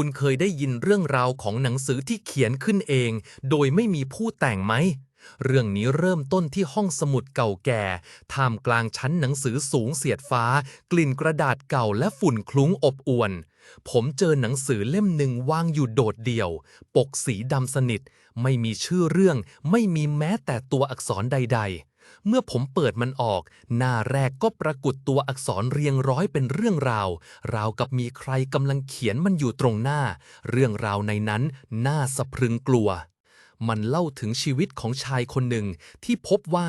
คุณเคยได้ยินเรื่องราวของหนังสือที่เขียนขึ้นเอง โดยไม่มีผู้แต่งไหม เรื่องนี้เริ่มต้นที่ห้องสมุดเก่าแก่ ท่ามกลางชั้นหนังสือสูงเสียดฟ้า กลิ่นกระดาษเก่าและฝุ่นคลุ้งอบอวน ผมเจอหนังสือเล่มหนึ่งวางอยู่โดดเดี่ยว ปกสีดำสนิท ไม่มีชื่อเรื่อง ไม่มีแม้แต่ตัวอักษรใด ๆ เมื่อผมเปิดมันออก หน้าแรกก็ปรากฏตัวอักษรเรียงร้อยเป็นเรื่องราว ราวกับมีใครกำลังเขียนมันอยู่ตรงหน้า เรื่องราวในนั้นน่าสะพรึงกลัว มันเล่าถึงชีวิตของชายคนหนึ่งที่พบว่า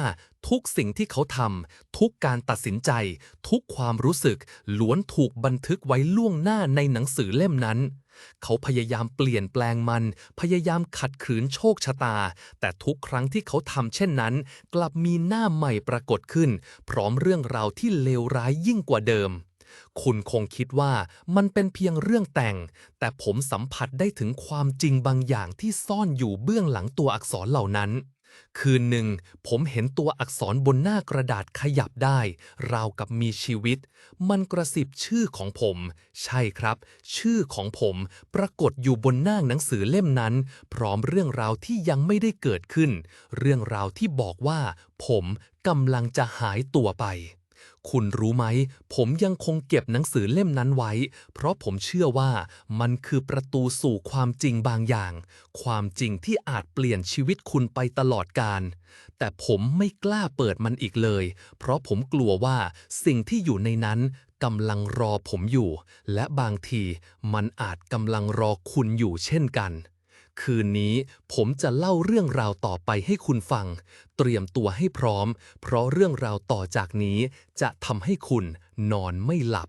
ทุกสิ่งที่เขาทำทุกการตัดสินใจ ทุกความรู้สึกล้วนถูกบันทึกไว้ล่วงหน้าในหนังสือเล่มนั้น เขาพยายามเปลี่ยนแปลงมัน พยายามขัดขืนโชคชะตา แต่ทุกครั้งที่เขาทำเช่นนั้น กลับมีหน้าใหม่ปรากฏขึ้น พร้อมเรื่องราวที่เลวร้ายยิ่งกว่าเดิม คุณคงคิดว่ามันเป็นเพียงเรื่องแต่ง แต่ผมสัมผัสได้ถึงความจริงบางอย่างที่ซ่อนอยู่เบื้องหลังตัวอักษรเหล่านั้น คืนหนึ่ง ผมเห็นตัวอักษรบนหน้ากระดาษขยับได้ ราวกับมีชีวิต มันกระสิบชื่อของผม ใช่ครับ ชื่อของผมปรากฏอยู่บนหน้าหนังสือเล่มนั้น พร้อมเรื่องราวที่ยังไม่ได้เกิดขึ้น เรื่องราวที่บอกว่า ผมกำลังจะหายตัวไป คุณรู้ไหม ผมยังคงเก็บหนังสือเล่มนั้นไว้ เพราะผมเชื่อว่ามันคือประตูสู่ความจริงบางอย่าง ความจริงที่อาจเปลี่ยนชีวิตคุณไปตลอดกาลแต่ผมไม่กล้าเปิดมันอีกเลย เพราะผมกลัวว่าสิ่งที่อยู่ในนั้นกำลังรอผมอยู่ และบางทีมันอาจกำลังรอคุณอยู่เช่นกัน คืนนี้ผมจะเล่าเรื่องราวต่อไปให้คุณฟัง เตรียมตัวให้พร้อม เพราะเรื่องราวต่อจากนี้จะทำให้คุณนอนไม่หลับ